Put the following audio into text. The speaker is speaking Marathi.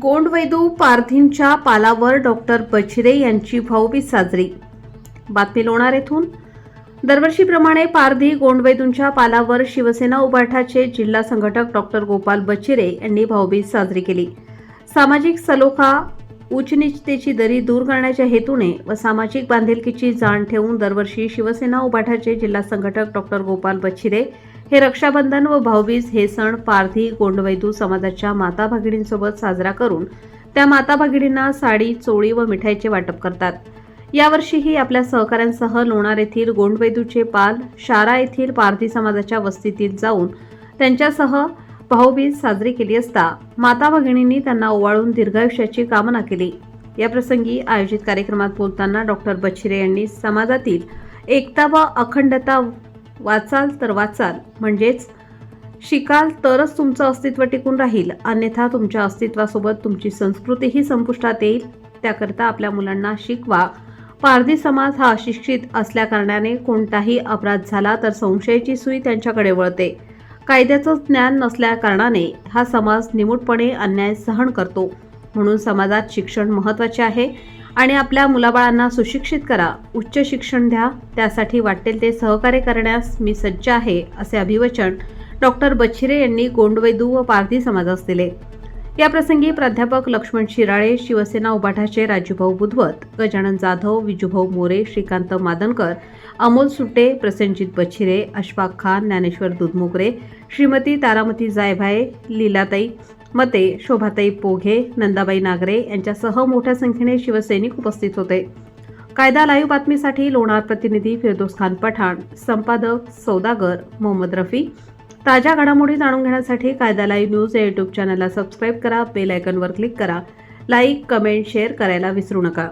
गोंडवैदू पारधींच्या पालावर डॉक्टर बछिरे यांची भाऊबीज साजरी. बातमी लोणार येथून. दरवर्षीप्रमाणे पारधी गोंडवैदूंच्या पालावर शिवसेना उभाठाचे जिल्हा संघटक डॉक्टर गोपाल बचिरे यांनी भाऊबीज साजरी केली. सामाजिक सलोखा उच्चनीचतेची दरी दूर करण्याच्या हेतूने व सामाजिक बांधिलकीची जाण ठेवून दरवर्षी शिवसेना उभाठाचे जिल्हा संघटक डॉक्टर गोपाल बच्छिरे हे रक्षाबंधन व भाऊबीज हे सण पारधी गोंडवैदू समाजाच्या माता भगिनींसोबत साजरा करून त्या माता भगिनींना साडी चोळी व मिठाईचे वाटप करतात. यावर्षीही आपल्या सहकाऱ्यांसह लोणार येथील गोंडवैदूचे पाल शारा येथील पारधी समाजाच्या वस्तीतील जाऊन त्यांच्यासह भाऊबीज साजरी केली असता माता भगिनींनी त्यांना ओवाळून दीर्घायुष्याची कामना केली. या प्रसंगी आयोजित कार्यक्रमात बोलताना डॉक्टर बछिरे यांनी समाजातील एकता व अखंडता वाचाल तर वाचाल. म्हणजेच शिकाल तरच तुमचं अस्तित्व टिकून राहील. अन्यथा तुमच्या अस्तित्वासोबत तुमची संस्कृतीही संपुष्टात येईल. त्याकरता आपल्या मुलांना शिकवा. पारधी समाज हा अशिक्षित असल्याकारणाने कोणताही अपराध झाला तर संशयाची सुई त्यांच्याकडे वळते. कायद्याचं ज्ञान नसल्याकारणाने हा समाज निमूटपणे अन्याय सहन करतो. म्हणून समाजात शिक्षण महत्त्वाचे आहे. आणि आपल्या मुलाबाळांना सुशिक्षित करा. उच्च शिक्षण द्या. त्यासाठी वाटेल ते सहकार्य करण्यास मी सज्ज आहे असे अभिवचन डॉक्टर बछिरे यांनी गोंडवैदू व पारधी समाजास दिले. याप्रसंगी प्राध्यापक लक्ष्मण शिराळे शिवसेना उबाठाचे राजूभाऊ बुधवत गजानन जाधव विजूभाऊ मोरे श्रीकांत मादनकर अमोल सुटे प्रसेनजित बछिरे अशफाक खान ज्ञानेश्वर दुधमुगरे श्रीमती तारामती जायभाये लीलाताई मते शोभाताई पोघे नंदाबाई नागरे यांच्यासह मोठ्या संख्येने शिवसैनिक उपस्थित होते. कायदा लाईव्ह बातमीसाठी लोणार प्रतिनिधी फिरदोस खान पठाण संपादक सौदागर मोहम्मद रफी ताज्या घडामोडी जाणून घेण्यासाठी कायदा लाईव्ह न्यूज या युट्यूब चॅनलला सबस्क्राईब करा बेल आयकनवर क्लिक करा. लाईक कमेंट शेअर करायला विसरू नका.